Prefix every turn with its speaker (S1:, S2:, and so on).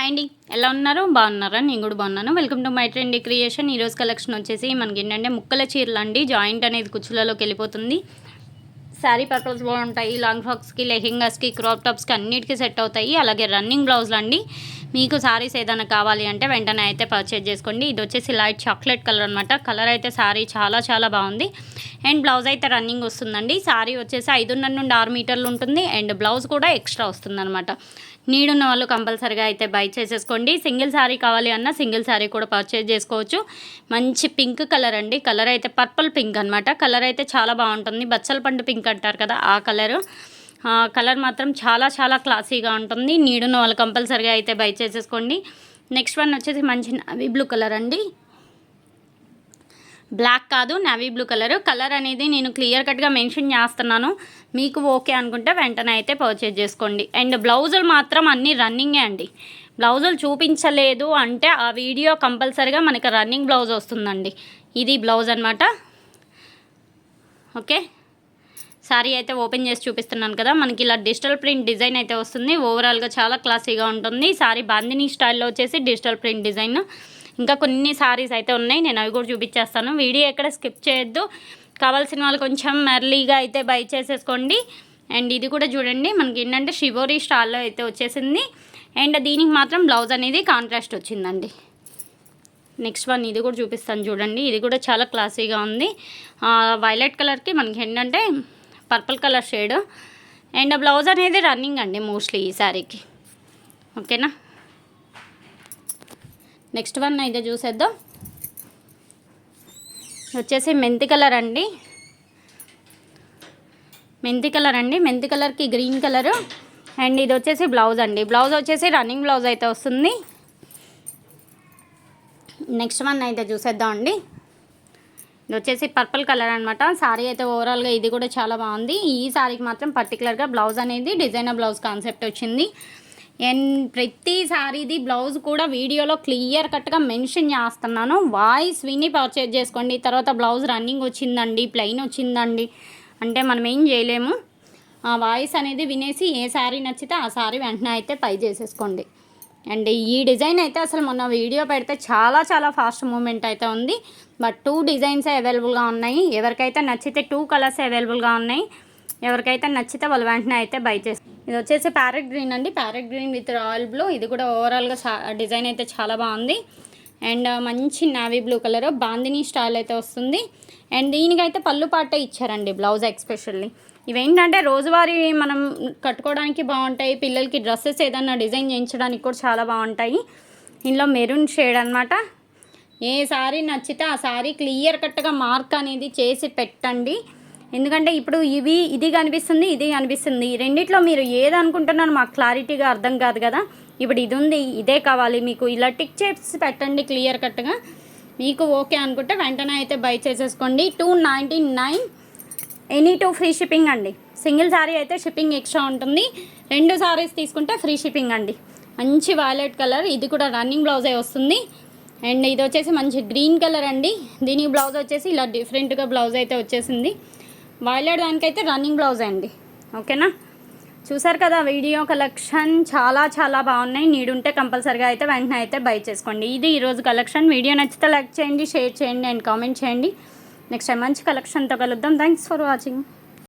S1: Hi అండి ఎలా ఉన్నారు? బాగున్నారా? నేను కూడా బాగున్నాను. Welcome to my trend creation ఈరోజు కలెక్షన్ వచ్చేసి మనకి ఏంటంటే ముక్కల చీరలు అండి. జాయింట్ అనేది కుచ్చులలోకి వెళ్ళిపోతుంది. శారీ పర్పల్స్ బాగుంటాయి. లాంగ్ ఫ్రాక్స్కి లెహెంగాస్కి క్రాప్ టాప్స్కి అన్నిటికీ సెట్ అవుతాయి. అలాగే రన్నింగ్ బ్లౌజ్లు అండి. మీకు సారీస్ ఏదైనా కావాలి అంటే వెంటనే అయితే పర్చేజ్ చేసుకోండి. ఇది వచ్చేసి లైట్ చాక్లెట్ కలర్ అనమాట కలర్ అయితే సారీ చాలా చాలా బాగుంది. అండ్ బ్లౌజ్ అయితే రన్నింగ్ వస్తుందండి. సారీ వచ్చేసి ఐదున్నర నుండి ఆరు మీటర్లు ఉంటుంది. అండ్ బ్లౌజ్ కూడా ఎక్స్ట్రా వస్తుందన్నమాట. నీడున్న వాళ్ళు కంపల్సరిగా అయితే బై చేసేసుకోండి. సింగిల్ శారీ కావాలి అన్న సింగిల్ శారీ కూడా పర్చేజ్ చేసుకోవచ్చు. మంచి పింక్ కలర్ అండి. కలర్ అయితే పర్పుల్ పింక్ అనమాట కలర్ అయితే చాలా బాగుంటుంది. బచ్చల పండు పింక్ అంటారు కదా ఆ కలరు. కలర్ మాత్రం చాలా చాలా క్లాసీగా ఉంటుంది. నీడున్న వాళ్ళు కంపల్సరిగా అయితే బై చేసేసుకోండి. నెక్స్ట్ వన్ వచ్చేసి మంచి నవీ బ్లూ కలర్ అండి. బ్లాక్ కాదు నవీ బ్లూ కలర్ కలర్ అనేది నేను క్లియర్ కట్గా మెన్షన్ చేస్తున్నాను. మీకు ఓకే అనుకుంటే వెంటనే అయితే పర్చేజ్ చేసుకోండి. అండ్ బ్లౌజులు మాత్రం అన్నీ రన్నింగే అండి. బ్లౌజులు చూపించలేదు అంటే ఆ వీడియో కంపల్సరీగా మనకి రన్నింగ్ బ్లౌజ్ వస్తుందండి. ఇది బ్లౌజ్ అనమాట ఓకే సారీ అయితే ఓపెన్ చేసి చూపిస్తున్నాను కదా. మనకి ఇలా డిజిటల్ ప్రింట్ డిజైన్ అయితే వస్తుంది. ఓవరాల్గా చాలా క్లాసీగా ఉంటుంది. సారీ బాందిని స్టైల్లో వచ్చేసి డిజిటల్ ప్రింట్ డిజైన్ ఇంకా కొన్ని సారీస్ అయితే ఉన్నాయి. నేను అవి కూడా చూపించేస్తాను. వీడియో ఎక్కడ స్కిప్ చేయొద్దు. కావాల్సిన వాళ్ళు కొంచెం మెర్లీగా అయితే బై చేసేసుకోండి. అండ్ ఇది కూడా చూడండి. మనకి ఏంటంటే షివోరీ స్టాల్లో అయితే వచ్చేసింది. అండ్ దీనికి మాత్రం బ్లౌజ్ అనేది కాంట్రాస్ట్ వచ్చిందండి. నెక్స్ట్ వన్ ఇది కూడా చూపిస్తాను చూడండి. ఇది కూడా చాలా క్లాసీగా ఉంది. వైలెట్ కలర్కి మనకి ఏంటంటే purple colour shade and blouse అనేది రన్నింగ్ అండి మోస్ట్లీ ఈ శారీకి ఓకేనా నెక్స్ట్ వన్ అయితే చూసేద్దాం. వచ్చేసి మెంతి కలర్ అండి. మెంతి కలర్ అండి. మెంతి కలర్కి గ్రీన్ కలరు. అండ్ ఇది వచ్చేసి బ్లౌజ్ అండి. బ్లౌజ్ వచ్చేసి రన్నింగ్ బ్లౌజ్ అయితే వస్తుంది. నెక్స్ట్ వన్ అయితే చూసేద్దాం అండి. ఇది వచ్చేసి పర్పుల్ కలర్ అనమాట సారీ అయితే ఓవరాల్గా ఇది కూడా చాలా బాగుంది. ఈ సారీకి మాత్రం పర్టికులర్గా బ్లౌజ్ అనేది డిజైనర్ బ్లౌజ్ కాన్సెప్ట్ వచ్చింది. అండ్ ప్రతిసారీది బ్లౌజ్ కూడా వీడియోలో క్లియర్ కట్గా మెన్షన్ చేస్తున్నాను. వాయిస్ విని పర్చేజ్ చేసుకోండి. తర్వాత బ్లౌజ్ రన్నింగ్ వచ్చిందండి ప్లెయిన్ వచ్చిందండి. అంటే మనం ఏం చేయలేము. ఆ వాయిస్ అనేది వినేసి ఏ శారీ నచ్చితే ఆ శారీ వెంటనే అయితే పై చేసేసుకోండి. అండ్ ఈ డిజైన్ అయితే అసలు మొన్న వీడియో పెడితే చాలా చాలా ఫాస్ట్ మూమెంట్ అయితే ఉంది. బట్ టూ డిజైన్స్ అవైలబుల్గా ఉన్నాయి. ఎవరికైతే నచ్చితే టూ కలర్స్ అవైలబుల్గా ఉన్నాయి. ఎవరికైతే నచ్చితే వాళ్ళు వెంటనే అయితే బై చేస్తారు ఇది వచ్చేసి ప్యారెట్ గ్రీన్ అండి. Parrot green with royal blue. ఇది కూడా ఓవరాల్గా డిజైన్ అయితే చాలా బాగుంది. అండ్ మంచి navy blue colour bandhani style అయితే వస్తుంది. అండ్ దీనికైతే పళ్ళు పాట ఇచ్చారండి బ్లౌజ్ ఎక్స్పెషల్లీ. ఇవేంటంటే రోజువారీ మనం కట్టుకోవడానికి బాగుంటాయి. పిల్లలకి డ్రెస్సెస్ ఏదన్నా డిజైన్ చేయించడానికి కూడా చాలా బాగుంటాయి. ఇందులో మెరూన్ షేడ్ అనమాట ఏ సారీ నచ్చితే ఆ సారీ క్లియర్ కట్గా మార్క్ అనేది చేసి పెట్టండి. ఎందుకంటే ఇప్పుడు ఇవి ఇది కనిపిస్తుంది ఇది కనిపిస్తుంది. రెండిట్లో మీరు ఏది అనుకుంటున్నారో మాకు క్లారిటీగా అర్థం కాదు కదా. ఇప్పుడు ఇది ఉంది ఇదే కావాలి. మీకు ఇలా టిక్ చేసి పెట్టండి క్లియర్ కట్గా. మీకు ఓకే అనుకుంటే వెంటనే అయితే బై చేసేసుకోండి. Two ninety nine any two free shipping అండి. సింగిల్ శారీ అయితే షిప్పింగ్ ఎక్స్ట్రా ఉంటుంది. రెండు శారీస్ తీసుకుంటే ఫ్రీ షిప్పింగ్ అండి. మంచి వైలెట్ కలర్. ఇది కూడా రన్నింగ్ బ్లౌజే వస్తుంది. అండ్ ఇది వచ్చేసి మంచి గ్రీన్ కలర్ అండి. దీని బ్లౌజ్ వచ్చేసి ఇలా డిఫరెంట్గా బ్లౌజ్ అయితే వచ్చేసింది. వైలెట్ దానికైతే రన్నింగ్ బ్లౌజ్ అండి. ఓకేనా? చూసారు కదా వీడియో కలెక్షన్ చాలా చాలా బాగున్నాయి. నీడుంటే కంపల్సరీగా అయితే వెంటనే అయితే బై చేసుకోండి. ఇది ఈరోజు కలెక్షన్. వీడియో నచ్చితే లైక్ చేయండి షేర్ చేయండి అండ్ కామెంట్ చేయండి. నెక్స్ట్ టైం మంచి కలెక్షన్తో కలుద్దాం. Thanks for watching.